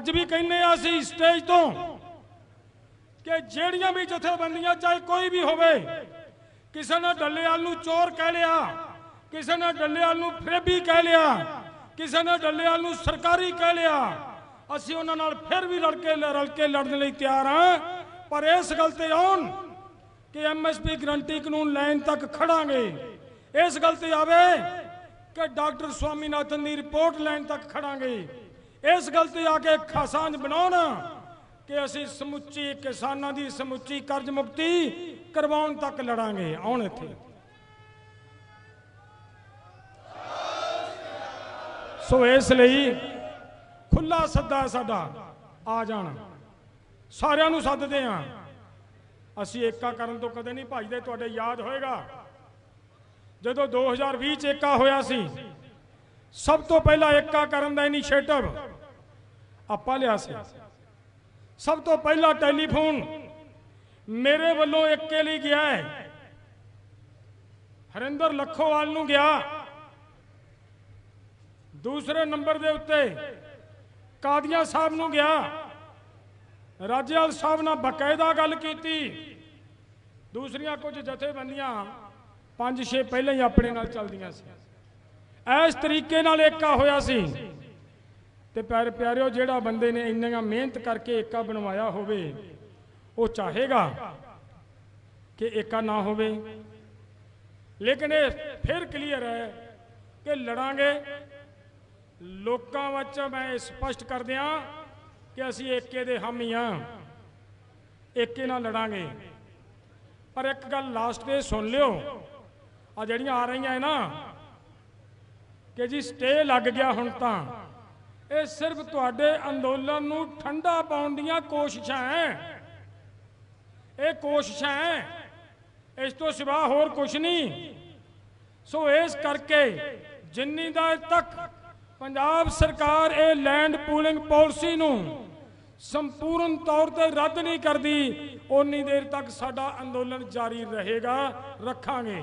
ਅੱਜ ਵੀ ਕਹਿੰਨੇ ਆ ਅਸੀਂ ਸਟੇਜ ਤੋਂ ਕਿ ਜਿਹੜੀਆਂ ਵੀ ਜਥੇਬੰਦੀਆਂ, ਚਾਹੇ ਕੋਈ ਵੀ ਹੋਵੇ, ਕਿਸੇ ਨੇ ਡੱਲੇਵਾਲ ਨੂੰ ਚੋਰ ਕਹਿ ਲਿਆ, ਕਿਸੇ ਨੇ ਡੱਲੇਵਾਲ ਨੂੰ ਫਰੇਬੀ ਕਹਿ ਲਿਆ, ਕਿਸੇ ਨੇ ਡੱਲੇਵਾਲ ਨੂੰ ਸਰਕਾਰੀ ਕਹਿ ਲਿਆ, ਅਸੀਂ ਉਹਨਾਂ ਨਾਲ ਫਿਰ ਵੀ ਰਲ ਕੇ ਰਲ ਕੇ ਲੜਨ ਲਈ ਤਿਆਰ ਹਾਂ ਪਰ ਇਸ ਗੱਲ ਤੇ ਆਉਣ ਕਿ ਐਮਐਸਪੀ ਗਰੰਟੀ ਕਾਨੂੰਨ ਲੈਣ ਤੱਕ ਖੜਾਂਗੇ। ਇਸ ਗੱਲ ਤੇ ਆਵੇ ਕਿ ਡਾਕਟਰ ਸਵਾਮੀਨਾਥਨ ਦੀ ਰਿਪੋਰਟ ਲੈਣ ਤੱਕ ਖੜਾਂਗੇ। ਇਸ ਗੱਲ ਤੇ ਆ ਕੇ ਖਾਸਾਂਝ ਬਣਾਉਣ ਕਿ ਅਸੀਂ ਸਮੁੱਚੀ ਕਿਸਾਨਾਂ ਦੀ ਸਮੁੱਚੀ ਕਰਜ਼ ਮੁਕਤੀ ਕਰਵਾਉਣ ਤੱਕ ਲੜਾਂਗੇ। ਆਉਣ ਇੱਥੇ। ਸੋ ਇਸ ਲਈ ਖੁੱਲਾ ਸੱਦਾ ਸਾਡਾ, ਆ ਜਾਣ। ਸਾਰਿਆਂ ਨੂੰ ਸੱਦਦੇ ਆ ਅਸੀਂ ਏਕਾ ਕਰਨ ਤੋਂ ਕਦੇ ਨਹੀਂ ਭੱਜਦੇ ਤੁਹਾਡੇ ਯਾਦ ਹੋਏਗਾ। ਜਦੋਂ 2020 ਚ ਏਕਾ ਹੋਇਆ ਸੀ, ਸਭ ਤੋਂ ਪਹਿਲਾਂ ਏਕਾ ਕਰਨ ਦਾ ਇਨੀਸ਼ੀਏਟਿਵ ਆਪਾਂ ਲਿਆ ਸੀ। ਸਭ ਤੋਂ ਪਹਿਲਾ ਟੈਲੀਫੋਨ ਮੇਰੇ ਵੱਲੋਂ ਏਕੇ ਲਈ ਗਿਆ ਹੈ। ਹਰਿੰਦਰ ਲੱਖੋਵਾਲ ਨੂੰ ਗਿਆ। ਦੂਸਰੇ ਨੰਬਰ ਦੇ ਉੱਤੇ ਕਾਦੀਆਂ ਸਾਹਿਬ ਨੂੰ ਗਿਆ। ਰਾਜੇਵਾਲ ਸਾਹਿਬ ਨਾਲ ਬਕਾਇਦਾ ਗੱਲ ਕੀਤੀ। ਦੂਸਰੀਆਂ ਕੁਝ ਜਥੇਬੰਦੀਆਂ ਪੰਜ ਛੇ ਪਹਿਲਾਂ ਹੀ ਆਪਣੇ ਨਾਲ ਚੱਲਦੀਆਂ ਸੀ। ਇਸ ਤਰੀਕੇ ਨਾਲ ਏਕਾ ਹੋਇਆ ਸੀ। ਤੇ ਪਿਆਰੇ ਪਿਆਰਿਓ, ਜਿਹੜਾ ਬੰਦੇ ਨੇ ਇੰਨੀਆਂ ਮਿਹਨਤ ਕਰਕੇ ਏਕਾ ਬਣਵਾਇਆ ਹੋਵੇ, ਉਹ ਚਾਹੇਗਾ ਕਿ ਏਕਾ ਨਾ ਹੋਵੇ। ਲੇਕਿਨ ਇਹ ਫਿਰ ਕਲੀਅਰ ਹੈ ਕਿ ਲੜਾਂਗੇ। ਲੋਕਾਂ ਵਿੱਚ ਮੈਂ ਇਹ ਸਪਸ਼ਟ ਕਰ ਦਿਆਂ ਕਿ ਅਸੀਂ ਏਕੇ ਦੇ ਹਾਮੀ ਹਾਂ। ਏਕੇ ਨਾਲ ਲੜਾਂਗੇ। ਪਰ ਇੱਕ ਗੱਲ ਲਾਸਟ ਤੇ ਸੁਣ ਲਿਓ। ਆ ਜਿਹੜੀਆਂ ਆ ਰਹੀਆਂ ਹੈ ਨਾ, ਕਿ ਜੀ ਸਟੇ ਲੱਗ ਗਿਆ ਹੁਣ ਤਾਂ। ਇਹ ਸਿਰਫ ਤੁਹਾਡੇ ਅੰਦੋਲਨ ਨੂੰ ਠੰਡਾ ਪਾਉਣ ਦੀਆਂ ਕੋਸ਼ਿਸ਼ਾਂ ਹੈ ਇਹ ਕੋਸ਼ਿਸ਼ਾਂ ਹੈ ਇਸ ਤੋਂ ਸਿਵਾ ਹੋਰ ਕੁਝ ਨਹੀਂ। ਸੋ ਇਸ ਕਰਕੇ ਜਿੰਨੀ ਦਾ ਤੱਕ ਪੰਜਾਬ ਸਰਕਾਰ ਇਹ ਲੈਂਡ ਪੂਲਿੰਗ ਪਾਲਿਸੀ ਨੂੰ ਸੰਪੂਰਨ ਤੌਰ ਤੇ ਰੱਦ ਨਹੀਂ ਕਰਦੀ ਉਨੀ ਦੇਰ ਤੱਕ ਸਾਡਾ ਅੰਦੋਲਨ ਜਾਰੀ ਰਹੇਗਾ, ਰੱਖਾਂਗੇ।